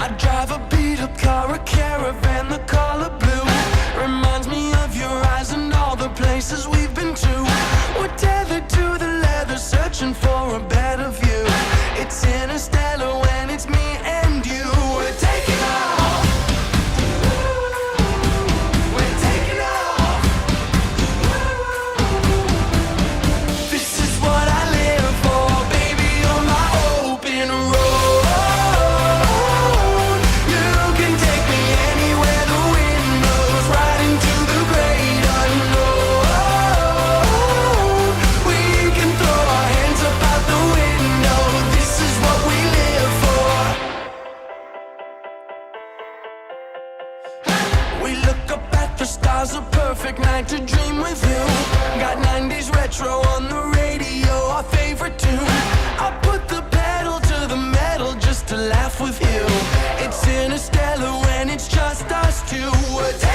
I drive a beat up car, a caravan, the color We look up at the stars, a perfect night to dream with you. Got 90s retro on the radio, our favorite tune. I put the pedal to the metal just to laugh with you. It's interstellar when it's just us two.